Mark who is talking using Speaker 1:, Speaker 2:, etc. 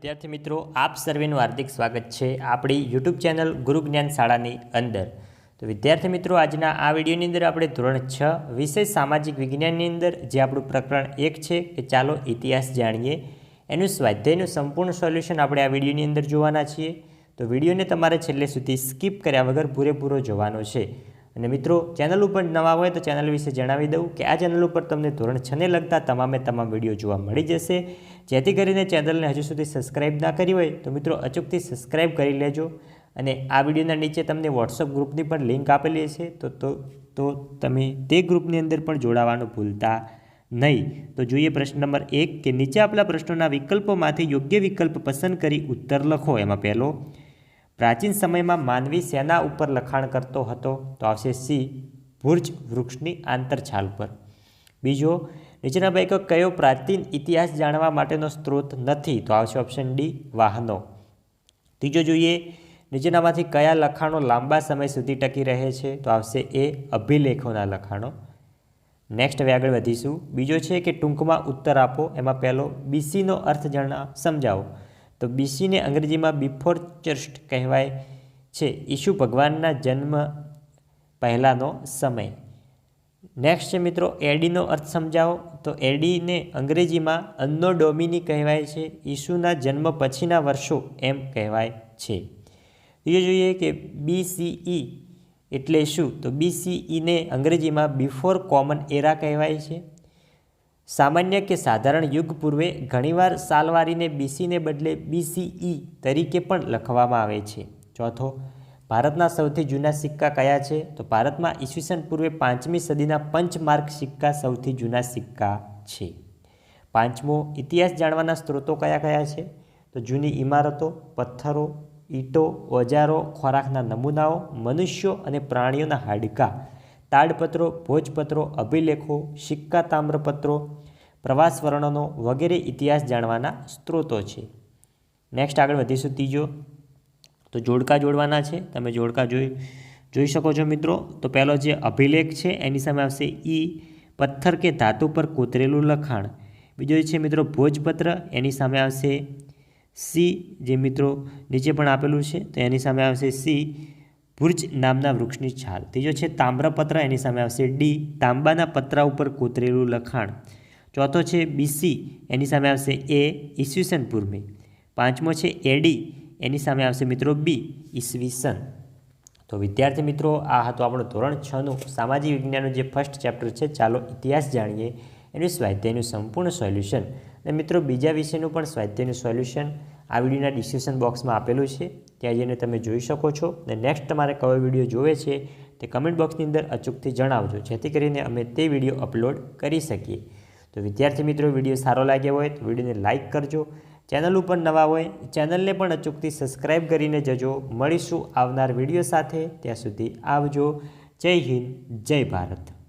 Speaker 1: વિદ્યાર્થી મિત્રો, આપ સર્વેનું હાર્દિક સ્વાગત છે આપણી યુટ્યુબ ચેનલ ગુરુ જ્ઞાન શાળાની અંદર. તો વિદ્યાર્થી મિત્રો, આજના આ વિડીયોની અંદર આપણે ધોરણ છ, વિષય સામાજિક વિજ્ઞાનની અંદર જે આપણું પ્રકરણ એક છે કે ચાલો ઇતિહાસ જાણીએ, એનું સ્વાધ્યાયનું સંપૂર્ણ સોલ્યુશન આપણે આ વિડીયોની અંદર જોવાના છીએ. તો વિડીયોને તમારે છેલ્લે સુધી સ્કીપ કર્યા વગર પૂરેપૂરો જોવાનો છે. અને મિત્રો, ચેનલ ઉપર નવા હોય તો ચેનલ વિશે જણાવી દઉં કે આ ચેનલ ઉપર તમને ધોરણ છને લગતા તમામે તમામ વીડિયો જોવા મળી જશે. જેથી કરીને ચેનલને હજુ સુધી સબસ્ક્રાઇબ ના કરી હોય તો મિત્રો અચૂકથી સબસ્ક્રાઇબ કરી લેજો અને આ વિડીયોના નીચે તમને વોટ્સઅપ ગ્રુપની પણ લિંક આપેલી છે. તો તો તો તમે તે ગ્રુપની અંદર પણ જોડાવાનું ભૂલતા નહીં. તો જોઈએ પ્રશ્ન નંબર એક કે નીચે આપેલા પ્રશ્નોના વિકલ્પોમાંથી યોગ્ય વિકલ્પ પસંદ કરી ઉત્તર લખો. એમાં પહેલો પ્રાચીન સમયમાં માનવી સેના ઉપર લખાણ કરતો હતો. તો આવશે સી, ભુર્જ વૃક્ષની આંતરછાલ પર. બીજો, નીચેના પૈકી કયો પ્રાચીન ઇતિહાસ જાણવા માટેનો સ્ત્રોત નથી? તો આવશે ઓપ્શન ડી વાહનો. ત્રીજો જોઈએ, નીચેનામાંથી કયા લખાણો લાંબા સમય સુધી ટકી રહે છે? તો આવશે એ, અભિલેખોના લખાણો. નેક્સ્ટ હવે આગળ વધીશું. બીજો છે કે ટૂંકમાં ઉત્તર આપો. એમાં પહેલો બીસીનો અર્થ જણા, સમજાવો. તો બીસીને અંગ્રેજીમાં બિફોર ચર્સ્ટ કહેવાય છે. ઈશુ ભગવાનના જન્મ પહેલાંનો સમય. નેક્સ્ટ છે મિત્રો, એડીનો અર્થ સમજાવો. તો એડીને અંગ્રેજીમાં અન્નો ડોમિની કહેવાય છે. ઈસુના જન્મ પછીના વર્ષો એમ કહેવાય છે. બીજો જોઈએ કે બીસીઈ એટલે શું? તો બીસીઈને અંગ્રેજીમાં બિફોર કોમન એરા કહેવાય છે. સામાન્ય કે સાધારણ યુગ પૂર્વે ઘણીવાર સાલવારીને બીસીને બદલે બીસીઈ તરીકે પણ લખવામાં આવે છે. ચોથો, ભારતના સૌથી જૂના સિક્કા કયા છે? તો ભારતમાં ઈસવીસન પૂર્વે પાંચમી સદીના પંચમાર્ક સિક્કા સૌથી જૂના સિક્કા છે. પાંચમો, ઇતિહાસ જાણવાના સ્ત્રોતો કયા કયા છે? તો જૂની ઇમારતો, પથ્થરો, ઈંટો, ઓજારો, ખોરાકના નમૂનાઓ, મનુષ્યો અને પ્રાણીઓના હાડકાં. તાડપત્રો, ભોજપત્રો, અભિલેખો, સિક્કા તામ્રપત્રો, પ્રવાસ વર્ણનો વગેરે ઇતિહાસ જાણવાના સ્ત્રોતો છે. નેક્સ્ટ આગળ વધીશું ત્રીજો. તો જોડકા જોડવાના છે. તમે જોડકા જોઈ જોઈ શકો છો મિત્રો. તો પહેલો જે અભિલેખ છે, એની સામે આવશે ઈ, પથ્થર કે ધાતુ પર કોતરેલું લખાણ. બીજો છે મિત્રો, ભોજપત્ર, એની સામે આવશે સી, જે મિત્રો નીચે પણ આપેલું છે, તો એની સામે આવશે સી ભુર્જ નામના વૃક્ષની છાલ. ત્રીજો છે તામ્રપત્ર, એની સામે આવશે ડી, તાંબાના પતરા ઉપર કોતરેલું લખાણ. ચોથો છે બીસી, એની સામે આવશે એ ઈસવીસન પૂર્વે પાંચમો છે એડી, એની સામે આવશે મિત્રો બી, ઈસવીસન. તો વિદ્યાર્થી મિત્રો, આ હતો આપણું ધોરણ છનું. સામાજિક વિજ્ઞાનનું જે ફર્સ્ટ ચેપ્ટર છે, ચાલો ઇતિહાસ જાણીએ. એનું સ્વાધ્યાયનું સંપૂર્ણ સોલ્યુશન. અને મિત્રો, બીજા વિષયનું પણ સ્વાધ્યાયનું સોલ્યુશન આ વિડીયોના ડિસ્ક્રિપ્શન બોક્સમાં આપેલું છે. ત્યાં જઈને તમે જોઈ શકો છો. અને નેક્સ્ટ તમારે કયો વીડિયો જોવે છે તે કમેન્ટ બોક્સની અંદર અચૂકથી જણાવજો, જેથી કરીને અમે તે વીડિયો અપલોડ કરી શકીએ. તો વિદ્યાર્થી મિત્રો, વીડિયો સારો લાગ્યો હોય તો વિડીયોને લાઇક કરજો. ચેનલ ઉપર નવા હોય, ચેનલને પણ અચૂકથી સબસ્ક્રાઈબ કરીને જજો. મળીશું આવનાર વીડિયો સાથે. ત્યાં સુધી આવજો. જય હિન્દ, જય ભારત.